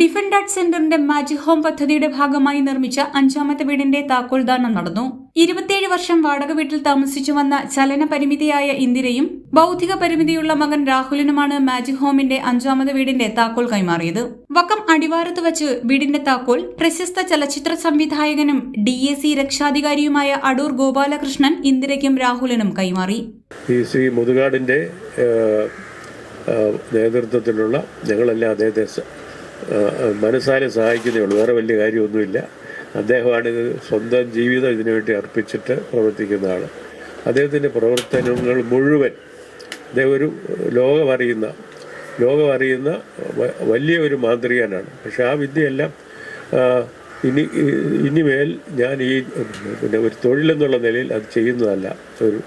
ഡിഫൻഡാഡ് സെന്ററിന്റെ magic home പദ്ധതിയുടെ ഭാഗമായി നിർമ്മിച്ച അഞ്ചാമത്തെ വീടിന്റെ താക്കോൽദാനം നടന്നു. ഇരുപത്തിയേഴ് വർഷം വാടക വീട്ടിൽ താമസിച്ചു വന്ന ചലന പരിമിതിയായ ഇന്ദിരയും ബൗദ്ധിക പരിമിതിയുള്ള മകൻ രാഹുലിനുമാണ് മാജിക് ഹോമിന്റെ അഞ്ചാമത് വീടിന്റെ താക്കോൽ കൈമാറിയത്. വക്കം അടിവാരത്ത് വച്ച് വീടിന്റെ താക്കോൽ പ്രശസ്ത ചലച്ചിത്ര സംവിധായകനും ഡി എ സി രക്ഷാധികാരിയുമായ അടൂർ ഗോപാലകൃഷ്ണൻ ഇന്ദിരയ്ക്കും രാഹുലിനും കൈമാറി. നേതൃത്വത്തിലുള്ള ഞങ്ങളെല്ലാം മനസ്സാലെ സഹായിക്കുന്നേ ഉള്ളൂ. വേറെ വലിയ കാര്യമൊന്നുമില്ല. അദ്ദേഹമാണ് സ്വന്തം ജീവിതം ഇതിനു വേണ്ടി അർപ്പിച്ചിട്ട് പ്രവർത്തിക്കുന്ന ആൾ അദ്ദേഹത്തിന്റെ പ്രവർത്തനങ്ങൾ മുഴുവൻ അദ്ദേഹം ഒരു ലോകമറിയുന്ന ലോകമറിയുന്ന വലിയ ഒരു മാന്ത്രികനാണ്. പക്ഷെ ആ വിദ്യയെല്ലാം ഇനി ഇനിമേൽ ഞാൻ ഈ പിന്നെ ഒരു തൊഴിലെന്നുള്ള നിലയിൽ അത് ചെയ്യുന്നതല്ല. ഒരു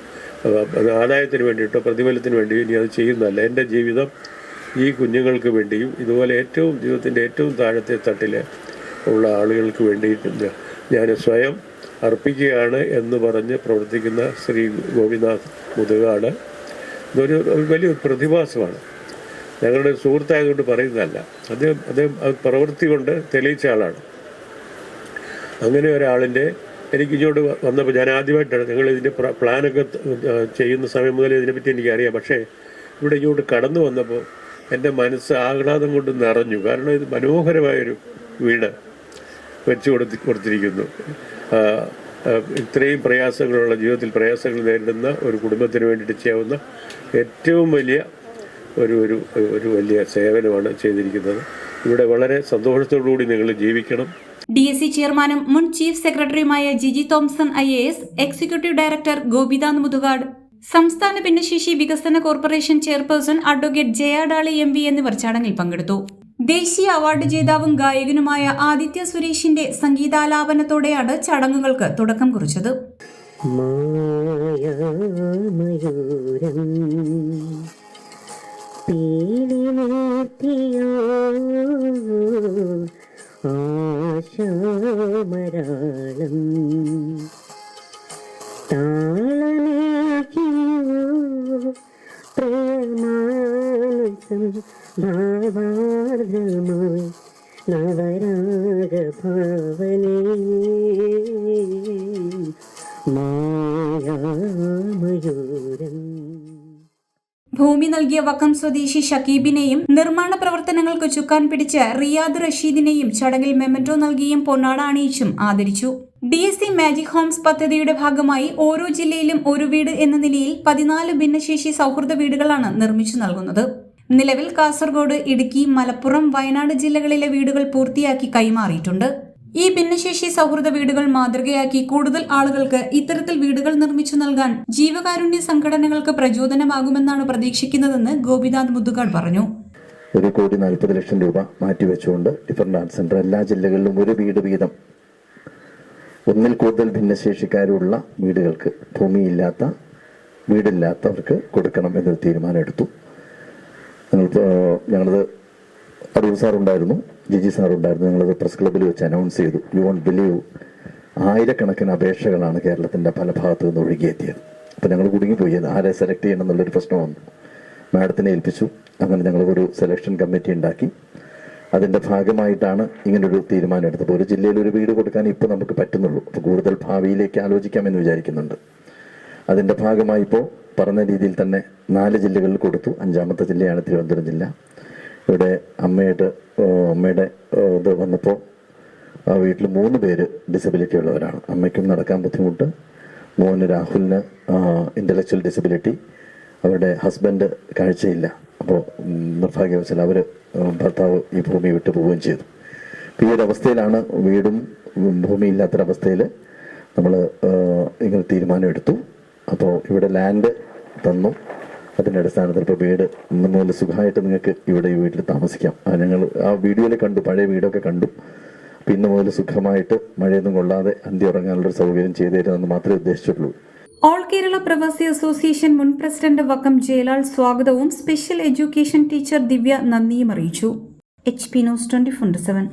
ആദായത്തിന് വേണ്ടിയിട്ടോ പ്രതിഫലത്തിന് വേണ്ടിയോ ഇനി അത് ചെയ്യുന്നതല്ല. എന്റെ ജീവിതം ഈ കുഞ്ഞുങ്ങൾക്ക് വേണ്ടിയും ഇതുപോലെ ഏറ്റവും ജീവിതത്തിന്റെ ഏറ്റവും താഴത്തെ തട്ടിൽ ഉള്ള ആളുകൾക്ക് വേണ്ടിയിട്ട് ഞാൻ- സ്വയം അർപ്പിക്കുകയാണ് എന്ന് പറഞ്ഞ് പ്രവർത്തിക്കുന്ന ശ്രീ ഗോപിനാഥ് മുതുകാട്. ഇതൊരു ഒരു വലിയൊരു പ്രതിഭാസമാണ്. ഞങ്ങളുടെ സുഹൃത്തായതുകൊണ്ട് പറയുന്നതല്ല. അദ്ദേഹം അദ്ദേഹം പ്രവൃത്തി കൊണ്ട് തെളിയിച്ച ആളാണ്. അങ്ങനെ ഒരാളിന്റെ എനിക്ക് ഇങ്ങോട്ട് വന്നപ്പോൾ ഞാൻ ആദ്യമായിട്ടാണ് ഞങ്ങൾ ഇതിന്റെ പ്ലാനൊക്കെ ചെയ്യുന്ന സമയം മുതൽ ഇതിനെപ്പറ്റി എനിക്കറിയാം. പക്ഷേ ഇവിടെ ഇങ്ങോട്ട് കടന്നു വന്നപ്പോൾ എന്റെ മനസ്സ് ആഹ്ലാദം കൊണ്ട് നിറഞ്ഞു. കാരണം ഇത് മനോഹരമായൊരു വീട് വെച്ച് കൊടുത്തി കൊടുത്തിരിക്കുന്നു. ഇത്രയും പ്രയാസങ്ങളുള്ള ജീവിതത്തിൽ പ്രയാസങ്ങൾ നേരിടുന്ന ഒരു കുടുംബത്തിന് വേണ്ടിയിട്ട് ചെയ്യാവുന്ന ഏറ്റവും വലിയ ഒരു ഒരു ഒരു വലിയ സേവനമാണ് ചെയ്തിരിക്കുന്നത്. ഇവിടെ വളരെ സന്തോഷത്തോടു കൂടി നിങ്ങൾ ജീവിക്കണം. ഡി എസ് സി ചെയർമാനും മുൻ ചീഫ് സെക്രട്ടറിയുമായ Jiji Thomson I A S executive director Gopinath Muthukad സംസ്ഥാന ഭിന്നശേഷി വികസന corporation chairperson advocate Jayadali M V എന്നിവർ ചടങ്ങിൽ പങ്കെടുത്തു. ദേശീയ അവാർഡ് ജേതാവും ഗായകനുമായ ആദിത്യ സുരേഷിന്റെ സംഗീതാലാപനത്തോടെയാണ് ചടങ്ങുകൾക്ക് തുടക്കം കുറിച്ചത്. ആശാമരാളം ഭൂമി നൽകിയ വക്കം സ്വദേശി ഷക്കീബിനെയും നിർമ്മാണ പ്രവർത്തനങ്ങൾക്ക് ചുക്കാൻ പിടിച്ച റിയാദ് റഷീദിനെയും ചടങ്ങിൽ മെമ്മറ്റോ നൽകിയും പൊന്നാട അണിയിച്ചും ആദരിച്ചു. D S C magic homes പദ്ധതിയുടെ ഭാഗമായി ഓരോ ജില്ലയിലും ഒരു വീട് എന്ന നിലയിൽ പതിനാല് ഭിന്നശേഷി സൗഹൃദ വീടുകളാണ് നിർമ്മിച്ചു നൽകുന്നത്. നിലവിൽ കാസർഗോഡ് ഇടുക്കി മലപ്പുറം വയനാട് ജില്ലകളിലെ വീടുകൾ പൂർത്തിയാക്കി കൈമാറിയിട്ടുണ്ട്. ഈ ഭിന്നശേഷി സൗഹൃദ വീടുകൾ മാതൃകയാക്കി കൂടുതൽ ആളുകൾക്ക് ഇത്തരത്തിൽ വീടുകൾ നിർമ്മിച്ചു നൽകാൻ ജീവകാരുണ്യ സംഘടനകൾക്ക് പ്രചോദനമാകുമെന്നാണ് പ്രതീക്ഷിക്കുന്നതെന്ന് ഗോപിനാഥ് മുതുകാട് പറഞ്ഞു. ഒരു കോടി നാൽപ്പത് ലക്ഷം രൂപ മാറ്റിവെച്ചുകൊണ്ട് ഡിഫറന്റ് ആർട്സ് സെന്റർ എല്ലാ ജില്ലകളിലും ഒരു വീട് വീതം. ഒന്നിൽ കൂടുതൽ ഭിന്നശേഷിക്കാരുള്ള വീടുകൾക്ക് ഭൂമിയില്ലാത്ത വീടില്ലാത്തവർക്ക് കൊടുക്കണം എന്നൊരു തീരുമാനം ഞങ്ങളിപ്പോൾ ഞങ്ങളത് അടൂർ സാറുണ്ടായിരുന്നു ജിജി സാറുണ്ടായിരുന്നു ഞങ്ങളത് പ്രസ് ക്ലബ്ബിൽ വെച്ച് അനൗൺസ് ചെയ്തു. യു വോണ്ട് ബിലീവ് ആയിരക്കണക്കിന് അപേക്ഷകളാണ് കേരളത്തിന്റെ പല ഭാഗത്തു നിന്ന് ഒഴുകിയെത്തിയത്. അപ്പോൾ ഞങ്ങൾ കുടുങ്ങിപ്പോയി ആരെ സെലക്ട് ചെയ്യണം എന്നുള്ളൊരു പ്രശ്നം വന്നു. മാഡത്തിനെ ഏൽപ്പിച്ചു. അങ്ങനെ ഞങ്ങൾ ഒരു സെലക്ഷൻ കമ്മിറ്റി ഉണ്ടാക്കി. അതിന്റെ ഭാഗമായിട്ടാണ് ഇങ്ങനൊരു തീരുമാനം എടുത്തത്. ഒരു ജില്ലയിൽ ഒരു വീട് കൊടുക്കാൻ ഇപ്പോൾ നമുക്ക് പറ്റുന്നുള്ളൂ. അപ്പോൾ കൂടുതൽ ഭാവിയിലേക്ക് ആലോചിക്കാമെന്ന് വിചാരിക്കുന്നുണ്ട്. അതിന്റെ ഭാഗമായി ഇപ്പോൾ പറഞ്ഞ രീതിയിൽ തന്നെ നാല് ജില്ലകളിൽ കൊടുത്തു. അഞ്ചാമത്തെ ജില്ലയാണ് തിരുവനന്തപുരം ജില്ല. ഇവിടെ അമ്മയുടെ അമ്മയുടെ ഇത് വന്നപ്പോൾ ആ വീട്ടിൽ മൂന്ന് പേര് ഡിസബിലിറ്റി ഉള്ളവരാണ്. അമ്മയ്ക്കും നടക്കാൻ ബുദ്ധിമുട്ട്. മോന് രാഹുലിന് ഇന്റലക്ച്വൽ ഡിസബിലിറ്റി അവരുടെ ഹസ്ബൻഡ് കാഴ്ചയില്ല. അപ്പോൾ നിർഭാഗ്യവശാൽ അവർ ഭർത്താവ് ഈ ഭൂമി വിട്ടു പോവുകയും ചെയ്തു. ഈ അവസ്ഥയിലാണ് വീടും ഭൂമിയില്ലാത്തൊരവസ്ഥയിൽ നമ്മൾ ഇങ്ങനെ തീരുമാനം എടുത്തു അപ്പോൾ ഇവിടെ ലാൻഡ് തന്നു. അതിന്റെ അടിസ്ഥാനത്തിൽ ഇപ്പോൾ വീട് മുതൽ സുഖമായിട്ട് നിങ്ങൾക്ക് ഇവിടെ ഈ വീട്ടിൽ താമസിക്കാം. ഞങ്ങൾ ആ വീഡിയോയിൽ കണ്ടു പഴയ വീടൊക്കെ കണ്ടു. അപ്പം ഇന്ന് മുതൽ സുഖമായിട്ട് മഴയൊന്നും കൊള്ളാതെ അന്തി ഉറങ്ങാനുള്ളൊരു സൗകര്യം ചെയ്തു തരുമെന്ന് മാത്രമേ ഉദ്ദേശിച്ചിട്ടുള്ളൂ. ഓൾ കേരള പ്രവാസി അസോസിയേഷൻ മുൻ പ്രസിഡന്റ് വക്കം ജയലാൽ സ്വാഗതവും സ്പെഷ്യൽ എഡ്യൂക്കേഷൻ ടീച്ചർ ദിവ്യ നന്ദിയും അറിയിച്ചു. H P news twenty four seven